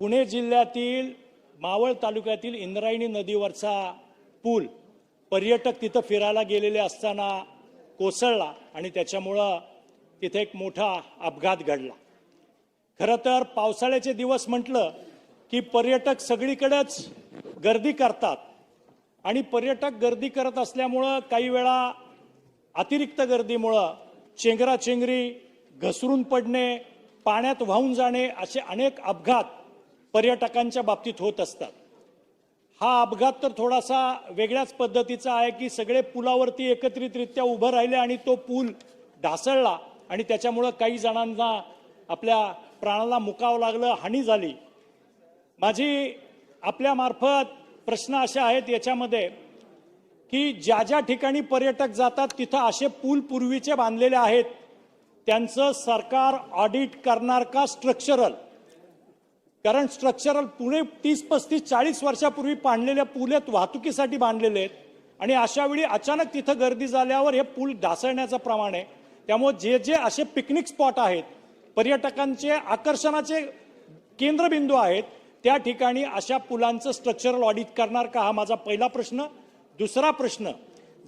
पुणे जिल्ह्यातील मावळ तालुक्यातील इंद्रायणी नदीवरचा पूल पर्यटक तिथं फिरायला गेलेले असताना कोसळला आणि त्याच्यामुळं तिथे एक मोठा अपघात घडला. खरं तर पावसाळ्याचे दिवस म्हटलं की पर्यटक सगळीकडेच गर्दी करतात आणि पर्यटक गर्दी करत असल्यामुळं काही वेळा अतिरिक्त गर्दीमुळं चेंगराचेंगरी घसरून पडणे पाण्यात वाहून जाणे असे अनेक अपघात पर्यटकांच्या बाबतीत होत असतात. हा अपघात तर थोडासा वेगळ्याच पद्धतीचा आहे की सगळे पुलावरती एकत्रितरित्या उभं राहिले आणि तो पूल ढासळला आणि त्याच्यामुळं काही जणांना आपल्या प्राणाला मुकावं लागलं हानी झाली. माझी आपल्यामार्फत प्रश्न असे आहेत याच्यामध्ये की ज्या ज्या ठिकाणी पर्यटक जातात तिथं असे पूल पूर्वीचे बांधलेले आहेत त्यांचं सरकार ऑडिट करणार का स्ट्रक्चरल कारण स्ट्रक्चरल पुणे तीस पस्तीस चाळीस वर्षापूर्वी पाडलेल्या पूल आहेत वाहतुकीसाठी बांधलेले आहेत. आणि अशा वेळी अचानक तिथं गर्दी झाल्यावर हे पूल ढासळण्याचं प्रमाण आहे. त्यामुळे जे जे असे पिकनिक स्पॉट आहेत पर्यटकांचे आकर्षणाचे केंद्रबिंदू आहेत त्या ठिकाणी अशा पुलांचं स्ट्रक्चरल ऑडिट करणार का हा माझा पहिला प्रश्न. दुसरा प्रश्न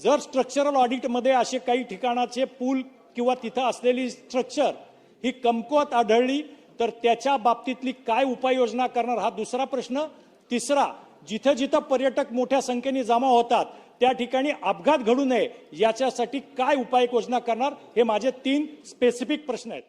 जर स्ट्रक्चरल ऑडिटमध्ये असे काही ठिकाणाचे पूल किंवा तिथं असलेली स्ट्रक्चर ही कमकुवत आढळली तर त्याच्या बाबतीतली काय उपाययोजना करणार हा दुसरा प्रश्न. तिसरा जिथं जिथं पर्यटक मोठ्या संख्येने जमा होतात त्या ठिकाणी अपघात घडू नये याच्यासाठी काय उपाययोजना करणार हे माझे तीन स्पेसिफिक प्रश्न आहेत.